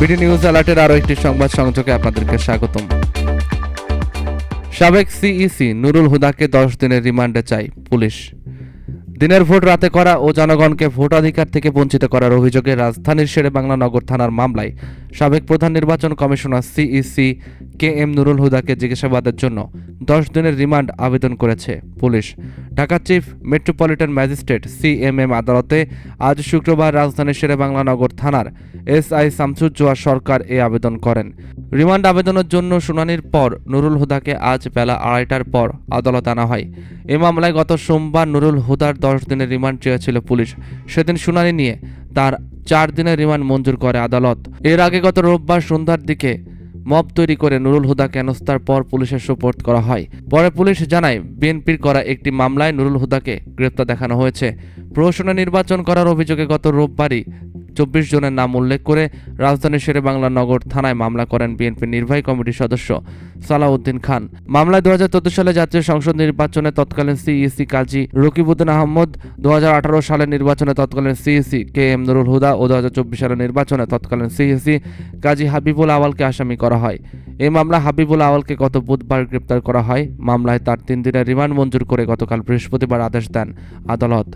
BD news অ্যালার্টের আরও একটি সংবাদ সংযোগে আপনাদেরকে স্বাগতম। সাবেক সিইসি নুরুল হুদাকে দশ দিনের রিমান্ডে চাই পুলিশ। দিনের ভোট রাতে করা ও জনগণকে ভোটাধিকার থেকে বঞ্চিত করার অভিযোগে রাজধানীর শেরে বাংলা নগর থানার মামলায় সাবেক প্রধান নির্বাচন commissioner CEC K M Nurul হুদাকে জিজ্ঞাসাবাদের জন্য দশ দিনের রিমান্ড আবেদন করেছে police. Dhaka chief metropolitan magistrate CMM আদালতে আজ শুক্রবার রাজধানীর শেরে বাংলা নগর থানার এসআই শামসুজ্জোয়া সরকার এ আবেদন করেন। রিমান্ড আবেদনের জন্য শুনানির পর নুরুল হুদাকে আজ বেলা আড়াইটার পর আদালত আনা হয়। এ মামলায় গত সোমবার নুরুল হুদার দশ দিনের রিমান্ড চেয়েছিল পুলিশ। সেদিন শুনানি নিয়ে তার চার দিনের রিমান্ড মঞ্জুর করে আদালত। এর আগে গত রোববার সন্ধ্যার দিকে মব তৈরি করে নুরুল হুদা কেনস্তার পর পুলিশের সুপোর্ট করা হয়। পরে পুলিশ জানায়, বিএনপির করা একটি মামলায় নুরুল হুদাকে গ্রেপ্তার দেখানো হয়েছে। প্রহসনে নির্বাচন করার অভিযোগে গত রোববারই চব্বিশ জনের নাম উল্লেখ করে রাজধানীর শেরে বাংলা নগর থানায় মামলা করেন বিএনপির নির্বাহী কমিটির সদস্য সালাউদ্দিন খান। মামলায় দু হাজার চোদ্দ সালে জাতীয় সংসদ নির্বাচনে তৎকালীন সিইসি কাজী রকিবউদ্দিন আহমদ দু সালে নির্বাচনে তৎকালীন CEC K M Nurul Huda ও দু হাজার চব্বিশ সালের নির্বাচনে তৎকালীন সিইসি কাজী হাবিবুল আওয়ালকে আসামি করা হয়। এই মামলা হাবিবুল আওয়ালকে গত বুধবার গ্রেপ্তার করা হয়। মামলায় তার তিন দিনের রিমান্ড মঞ্জুর করে গতকাল বৃহস্পতিবার আদেশ দেন আদালত।